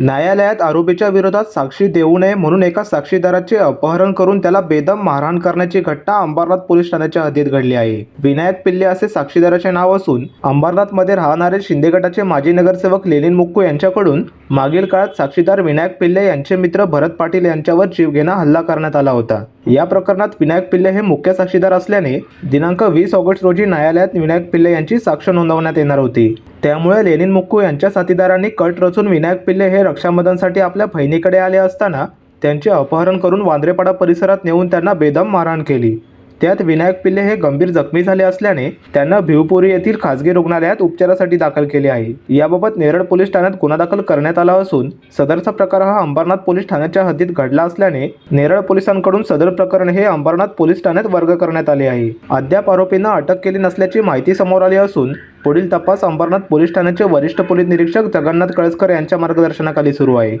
न्यायालयात आरोपीच्या विरोधात साक्षी देऊ नये म्हणून एका साक्षीदाराचे अपहरण करून त्याला बेदम मारहाण करण्याची घटना अंबरनाथ पोलीस ठाण्याच्या हद्दीत घडली आहे. विनायक पिल्ले असे साक्षीदाराचे नाव असून अंबरनाथमध्ये राहणारे शिंदे गटाचे माजी नगरसेवक लेनिन मुक्कू यांच्याकडून मागील काळात साक्षीदार विनायक पिल्ले यांचे मित्र भरत पाटील यांच्यावर जीवघेणा हल्ला करण्यात आला होता. या प्रकरणात विनायक पिल्ले हे मुख्य साक्षीदार असल्याने दिनांक वीस ऑगस्ट रोजी न्यायालयात विनायक पिल्ले यांची साक्ष नोंदवण्यात येणार होती. त्यामुळे लेनिन मुक्कू यांच्या साथीदारांनी कट रचून विनायक पिल्ले हे रक्षाबंधनसाठी आपल्या बहिणीकडे आले असताना त्यांचे अपहरण करून वांद्रेपाडा परिसरात नेऊन त्यांना बेदम मारहाण केली. त्यात विनायक पिल्ले हे गंभीर जखमी झाले असल्याने त्यांना भिवपुरी येथील खासगी रुग्णालयात उपचारासाठी दाखल केले आहे. याबाबत नेरळ पोलीस ठाण्यात गुन्हा दाखल करण्यात आला असून सदरचा प्रकार हा अंबरनाथ पोलीस ठाण्याच्या हद्दीत घडला असल्याने नेरळ पोलिसांकडून सदर प्रकरण हे अंबरनाथ पोलीस ठाण्यात वर्ग करण्यात आले आहे. अद्याप आरोपींना अटक केली नसल्याची माहिती समोर आली असून पुढील तपास अंबरनाथ पोलीस ठाण्याचे वरिष्ठ पोलीस निरीक्षक जगन्नाथ कळसकर यांच्या मार्गदर्शनाखाली सुरू आहे.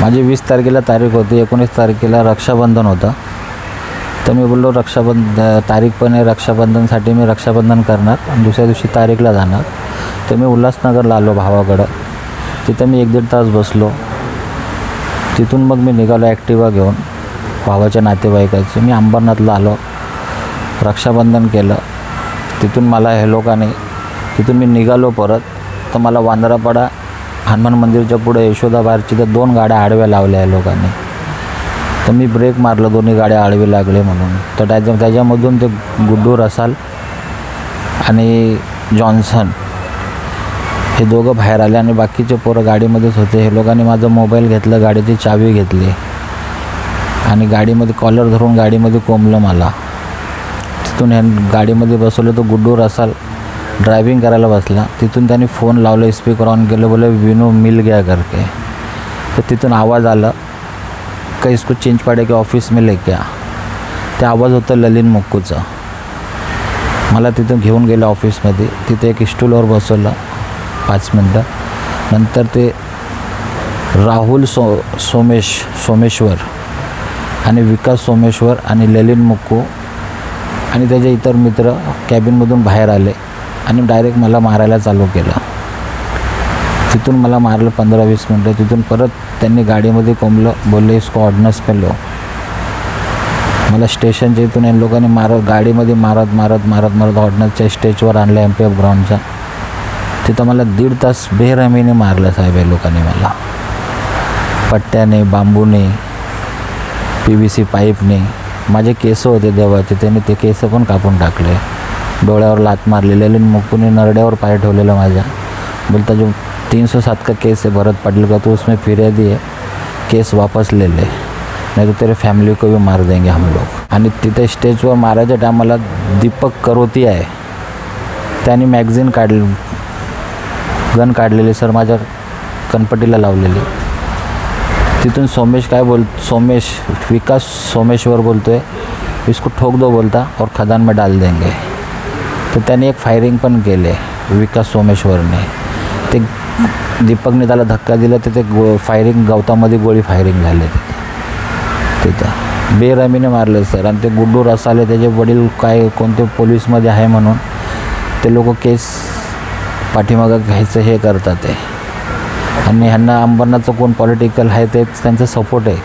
माझी वीस तारखेला तारीख होती एकोणीस तारखेला रक्षाबंधन होतं. तर मी बोललो रक्षाबंध तारीख पण आहे रक्षाबंधनसाठी मी रक्षाबंधन करणार आणि दुसऱ्या दिवशी तारीखला जाणार. तर मी उल्हासनगरला आलो भावाकडं. तिथं मी एक दीड तास बसलो. तिथून मग मी निघालो ॲक्टिवा घेऊन भावाच्या नातेवाईकाची. मी अंबरनाथला आलो रक्षाबंधन केलं. तिथून मला हे लोकांनी तिथून मी निघालो परत. तर मला वांद्रापाडा हनुमान मंदिरच्या पुढे यशोदाबाहेरची तर दोन गाड्या आडव्या लावल्या आहे लोकांनी. तर मी ब्रेक मारलं दोन्ही गाड्या आडवी लागले म्हणून. तर त्याच्या त्याच्यामधून ते गुड्डू रसाल आणि जॉन्सन हे दोघं बाहेर आले आणि बाकीचे पोरं गाडीमध्येच होते. हे लोकांनी माझा मोबाईल घेतला गाडीची चावी घेतली. आणि गाडीमध्ये कॉलर धरून गाडीमध्ये कोंबलं मला. तिथून ह्या गाडीमध्ये बसवलं तर गुड्डू रसाल ड्रायव्हिंग करायला बसला. तिथून त्यांनी फोन लावला स्पीकर ऑन केलं बोले विनो मिल गया करके तर तिथून आवाज आला का इसको चेंज पाडे की ऑफिस मी ले गया ते आवाज होतं ललिन मुक्कूचा. मला तिथून घेऊन गेलं ऑफिसमध्ये तिथे एक स्टूलवर बसवलं पाच मिनटं. नंतर ते राहुल सो सोमेश सोमेश्वर आणि विकास सोमेश्वर आणि ललिन मुक्कू आणि त्याचे इतर मित्र कॅबिनमधून बाहेर आले. आणि डायरेक्ट मला मारायला चालू केलं. तिथून मला मारलं पंधरा वीस मिनटं. तिथून परत त्यांनी गाडीमध्ये कोंबलं बोलले इसको ऑर्डनस केलो मला स्टेशनच्या इथून या लोकांनी मारत गाडीमध्ये मारत मारत मारत मारत ऑर्डनन्सच्या स्टेजवर आणलं एम पी एफ ग्राउंडच्या तिथं मला दीड तास बेरहमीने मारलं साहेब या लोकांनी मला. पट्ट्याने बांबूने पी व्ही सी पाईपने माझे केस होते देवाचे त्याने ते केस पण कापून टाकले. डोळ्यावर लात मारलेली मग मुक्कूने नरड्यावर पाय ठेवलेलं माझ्या. बोलता जो तीन सौ सात का केस है भरत पाटिल का तो उसमें फिर्यादी है केस वापस ले ले. नाही तर तेरे फॅमिली को भी मार देंगे हम लोग. आणि तिथे स्टेजवर मारायच्या टायमाला दीपक करोती आहे. त्याने मॅगझिन काढली गन काढलेली सर माझ्या कनपटीला लावलेली. तिथून सोमेश काय बोल सोमेश विकास सोमेश्वर बोलतो आहे इसको ठोक दो बोलता और खदान में डाल देंगे. तर त्याने एक फायरिंग पण केले विकास सोमेश्वरने. ते दीपकने त्याला धक्का दिला तर ते गो फायरिंग गवतामध्ये गोळी फायरिंग झाले तिथे. तिथं. बेरमीने मारले सर आणि ते गुड्डू रसाले त्याचे वडील काय कोणते पोलीसमध्ये आहे म्हणून. ते लोक केस पाठीमागं घ्यायचं हे करतात ते. आणि ह्यांना अंबरनाथचं कोण पॉलिटिकल आहे तेच त्यांचा सपोर्ट आहे.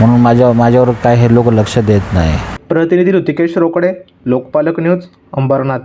म्हणून माझ्या माझ्यावर काय हे लोक लक्ष देत नाही. प्रतिनिधी ऋतिकेश रोकडे लोकपालक न्यूज अंबरनाथ.